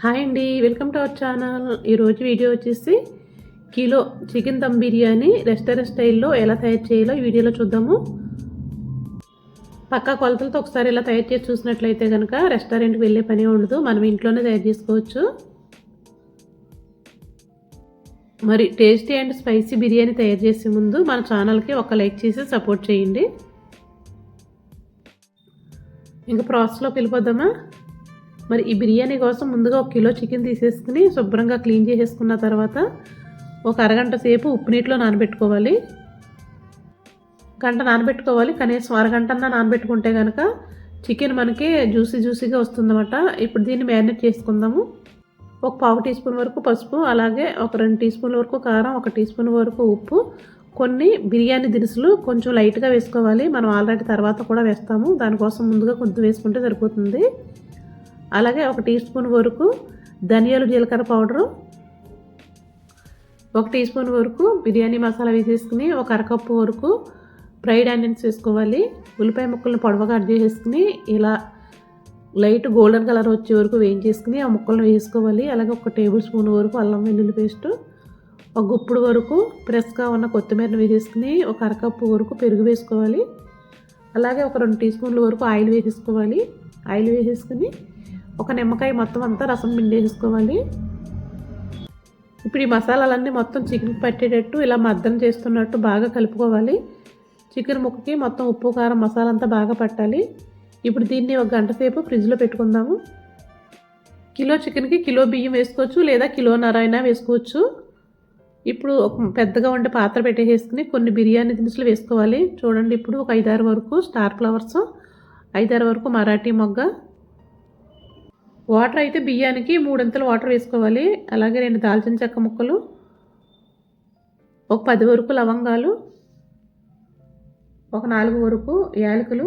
Hi అండి welcome to our channel. ఈరోజు video వచ్చేసి kilo chicken dum biryani restaurant స్టైల్లో ఎలా తయారు చేయాలో ఈ వీడియోలో చూద్దాము. పక్కా కొలతలతో ఒకసారి ఇలా తయారు చేసి చూసినట్లయితే కనుక రెస్టారెంట్కి వెళ్ళే పని ఉండదు మనం ఇంట్లోనే తయారు చేసుకోవచ్చు. మరి టేస్టీ అండ్ స్పైసీ బిర్యానీ తయారు చేసే ముందు మన ఛానల్కి ఒక లైక్ చేసి సపోర్ట్ చేయండి. ఇంకా ప్రాసెస్లోకి వెళ్ళిపోద్దామా మరి ఈ బిర్యానీ కోసం ముందుగా ఒక కిలో చికెన్ తీసేసుకుని శుభ్రంగా క్లీన్ చేసేసుకున్న తర్వాత ఒక అరగంట సేపు ఉప్పు నీటిలో నానబెట్టుకోవాలి. గంట నానబెట్టుకోవాలి. కనీసం అరగంట నానబెట్టుకుంటే కనుక చికెన్ మనకి జ్యూసీ జ్యూసీగా వస్తుందన్నమాట. ఇప్పుడు దీన్ని మ్యారినేట్ చేసుకుందాము. ఒక పావు టీ స్పూన్ వరకు పసుపు అలాగే ఒక రెండు టీ స్పూన్ల వరకు కారం ఒక టీ స్పూన్ వరకు ఉప్పు. కొన్ని బిర్యానీ దినుసులు కొంచెం లైట్గా వేసుకోవాలి. మనం ఆల్రెడీ తర్వాత కూడా వేస్తాము. దానికోసం ముందుగా కొద్ది వేసుకుంటే సరిపోతుంది. అలాగే ఒక టీ స్పూన్ వరకు ధనియాలు జీలకర్ర పౌడరు ఒక టీ స్పూన్ వరకు బిర్యానీ మసాలా వేసేసుకుని ఒక అరకప్పు వరకు ఫ్రైడ్ ఆనియన్స్ వేసుకోవాలి. ఉల్లిపాయ ముక్కలను పొడవగా కట్ చేసేసుకుని ఇలా లైట్ గోల్డెన్ కలర్ వచ్చే వరకు వేయించేసుకుని ఆ ముక్కలను వేసుకోవాలి. అలాగే ఒక టేబుల్ స్పూన్ వరకు అల్లం వెల్లుల్లి పేస్ట్ ఒక గుప్పుడు వరకు ఫ్రెష్గా ఉన్న కొత్తిమీరను వేసేసుకుని ఒక అరకప్పు వరకు పెరుగు వేసుకోవాలి. అలాగే ఒక రెండు టీ స్పూన్ల వరకు ఆయిల్ వేసేసుకోవాలి. ఆయిల్ వేసేసుకుని ఒక నిమ్మకాయ మొత్తం అంతా రసం పిండేసుకోవాలి ఇప్పుడు ఈ మసాలాలన్నీ మొత్తం చికెన్కి పట్టేటట్టు ఇలా మద్దం చేస్తున్నట్టు బాగా కలుపుకోవాలి. చికెన్ ముక్కకి మొత్తం ఉప్పు కారం మసాలా అంతా బాగా పట్టాలి. ఇప్పుడు దీన్ని ఒక గంట సేపు ఫ్రిడ్జ్లో పెట్టుకుందాము. కిలో చికెన్కి కిలో బియ్యం వేసుకోవచ్చు లేదా కిలోన్నర అయినా వేసుకోవచ్చు. ఇప్పుడు ఒక పెద్దగా ఉండే పాత్ర పెట్టేసుకుని కొన్ని బిర్యానీ దినుసులు వేసుకోవాలి. చూడండి ఇప్పుడు ఒక ఐదారు వరకు స్టార్ ఫ్లవర్స్ ఐదారు వరకు మరాఠీ మొగ్గ వాటర్ అయితే బియ్యానికి మూడంతలు వాటర్ వేసుకోవాలి. అలాగే రెండు దాల్చిన చెక్క ముక్కలు ఒక పది వరకు లవంగాలు ఒక నాలుగు వరకు యాలకులు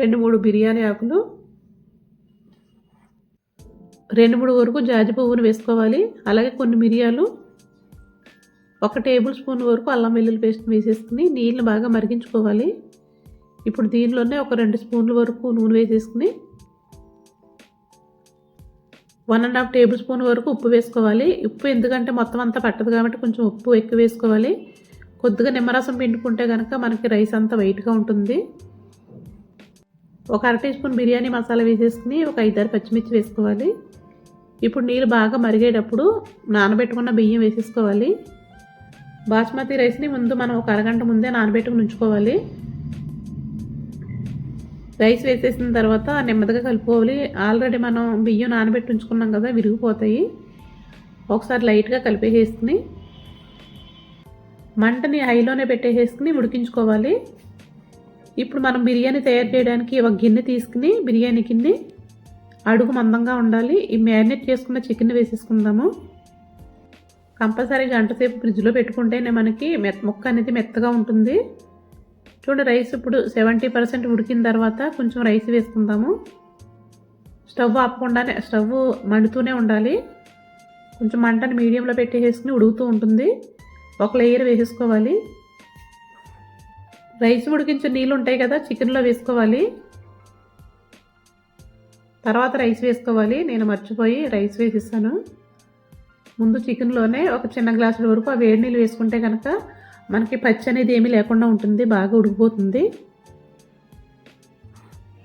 రెండు మూడు బిర్యానీ ఆకులు రెండు మూడు వరకు జాజి పువ్వును వేసుకోవాలి. అలాగే కొన్ని మిరియాలు ఒక టేబుల్ స్పూన్ వరకు అల్లం వెల్లుల్లి పేస్ట్ వేసేసుకుని నీళ్ళు బాగా మరిగించుకోవాలి. ఇప్పుడు దీనిలోనే ఒక రెండు స్పూన్ల వరకు నూనె వేసేసుకుని one and half tablespoon వరకు ఉప్పు వేసుకోవాలి. ఉప్పు ఎందుకంటే మొత్తం అంతా పట్టదు కాబట్టి కొంచెం ఉప్పు ఎక్కువ వేసుకోవాలి. కొద్దిగా నిమ్మరసం పిండుకుంటే కనుక మనకి రైస్ అంతా వైట్గా ఉంటుంది. ఒక అర టీ స్పూన్ బిర్యానీ మసాలా వేసేసుకుని ఒక ఐదారు పచ్చిమిర్చి వేసుకోవాలి. ఇప్పుడు నీళ్ళు బాగా మరిగేటప్పుడు నానబెట్టుకున్న బియ్యం వేసేసుకోవాలి. బాస్మతి రైస్ని ముందు మనం ఒక అరగంట ముందే నానబెట్టుకుని ఉంచుకోవాలి. రైస్ వేసేసిన తర్వాత నెమ్మదిగా కలుపుకోవాలి. ఆల్రెడీ మనం బియ్యం నానబెట్టి ఉంచుకున్నాం కదా విరిగిపోతాయి. ఒకసారి లైట్గా కలిపేసేసుకుని మంటని హైలోనే పెట్టేసేసుకుని ఉడికించుకోవాలి. ఇప్పుడు మనం బిర్యానీ తయారు చేయడానికి ఒక గిన్నె తీసుకుని బిర్యానీ గిన్నె అడుగు మందంగా ఉండాలి. ఈ మ్యారినేట్ చేసుకున్న చికెన్ వేసేసుకుందాము. కంపల్సరీ గంట సేపు ఫ్రిడ్జ్లో పెట్టుకుంటేనే మనకి మెత్త ముక్క అనేది మెత్తగా ఉంటుంది. చూడండి రైస్ ఇప్పుడు సెవెంటీ పర్సెంట్ ఉడికిన తర్వాత కొంచెం రైస్ వేసుకుందాము. స్టవ్ ఆపకుండానే స్టవ్ మండుతూనే ఉండాలి. కొంచెం మంటని మీడియంలో పెట్టేసుకుని ఉడుకుతూ ఉంటుంది. ఒక లేయర్ వేసేసుకోవాలి. రైస్ ఉడికించే నీళ్ళు ఉంటాయి కదా చికెన్లో వేసుకోవాలి. తర్వాత రైస్ వేసుకోవాలి. నేను మర్చిపోయి రైస్ వేసిస్తాను. ముందు చికెన్లోనే ఒక చిన్న గ్లాసుల వరకు ఆ వేడి నీళ్ళు వేసుకుంటే కనుక మనకి పచ్చి అనేది ఏమీ లేకుండా ఉంటుంది బాగా ఉడికిపోతుంది.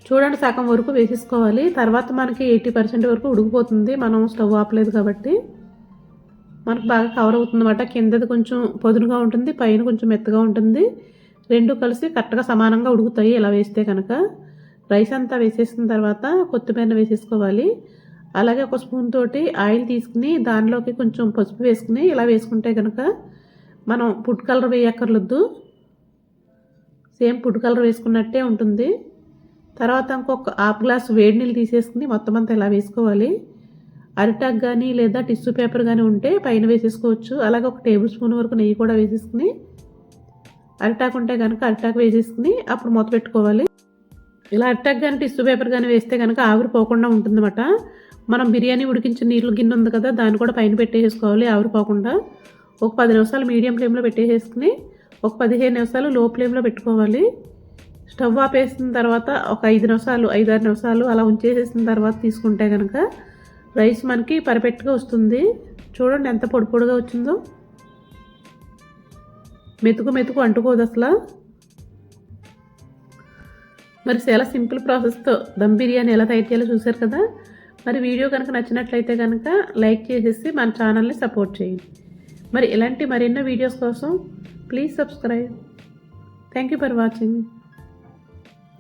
చూడండి సగం వరకు వేసేసుకోవాలి. తర్వాత మనకి ఎయిటీ పర్సెంట్ వరకు ఉడికిపోతుంది. మనం స్టవ్ ఆపలేదు కాబట్టి. మనకు బాగా కవర్ అవుతుంది అనమాట కిందది కొంచెం పొదునుగా ఉంటుంది పైన కొంచెం మెత్తగా ఉంటుంది. రెండు కలిసి కరెక్ట్గా సమానంగా ఉడుకుతాయి ఇలా వేస్తే కనుక. రైస్ అంతా వేసేసిన తర్వాత కొత్తిమీర వేసేసుకోవాలి. అలాగే ఒక స్పూన్ తోటి ఆయిల్ తీసుకుని దానిలోకి కొంచెం పసుపు వేసుకుని ఇలా వేసుకుంటే కనుక మనం ఫుడ్ కలర్ వేయక్కర్లొద్దు. సేమ్ ఫుడ్ కలర్ వేసుకున్నట్టే ఉంటుంది. తర్వాత ఇంకొక హాఫ్ గ్లాస్ వేడి నీళ్ళు తీసేసుకుని మొత్తం అంతా ఇలా వేసుకోవాలి. అరిటాక్ కానీ లేదా టిష్యూ పేపర్ కానీ ఉంటే పైన వేసేసుకోవచ్చు. అలాగే ఒక టేబుల్ స్పూన్ వరకు నెయ్యి కూడా వేసేసుకుని అరిటాక్ ఉంటే కనుక అరిటాక్ వేసేసుకుని అప్పుడు మూత పెట్టుకోవాలి. ఇలా అరిటాక్ కానీ టిష్యూ పేపర్ కానీ వేస్తే కనుక ఆవిరిపోకుండా ఉంటుందన్నమాట. మనం బిర్యానీ ఉడికించిన నీళ్ళు గిన్నె ఉంది కదా దాన్ని కూడా పైన పెట్టేసుకోవాలి ఆవిరిపోకుండా ఒక పది నిమిషాలు మీడియం ఫ్లేమ్లో పెట్టేసుకుని ఒక పదిహేను నిమిషాలు లో ఫ్లేమ్లో పెట్టుకోవాలి. స్టవ్ ఆపేసిన తర్వాత ఒక ఐదు నిమిషాలు ఐదారు నిమిషాలు అలా ఉంచేసేసిన తర్వాత తీసుకుంటే కనుక రైస్ మనకి పర్ఫెక్ట్గా వస్తుంది. చూడండి ఎంత పొడి పొడిగా వచ్చిందో. మెతుకు మెతుకు అంటుకోదు అసలు. మరి చాలా సింపుల్ ప్రాసెస్తో దమ్ బిర్యానీ ఎలా తయారు చేయాలో చూశారు కదా. మరి వీడియో కనుక నచ్చినట్లయితే కనుక లైక్ చేసేసి మన ఛానల్ని సపోర్ట్ చేయండి. మరి ఇలాంటి మరెన్నో వీడియోస్ కోసం please subscribe thank you for watching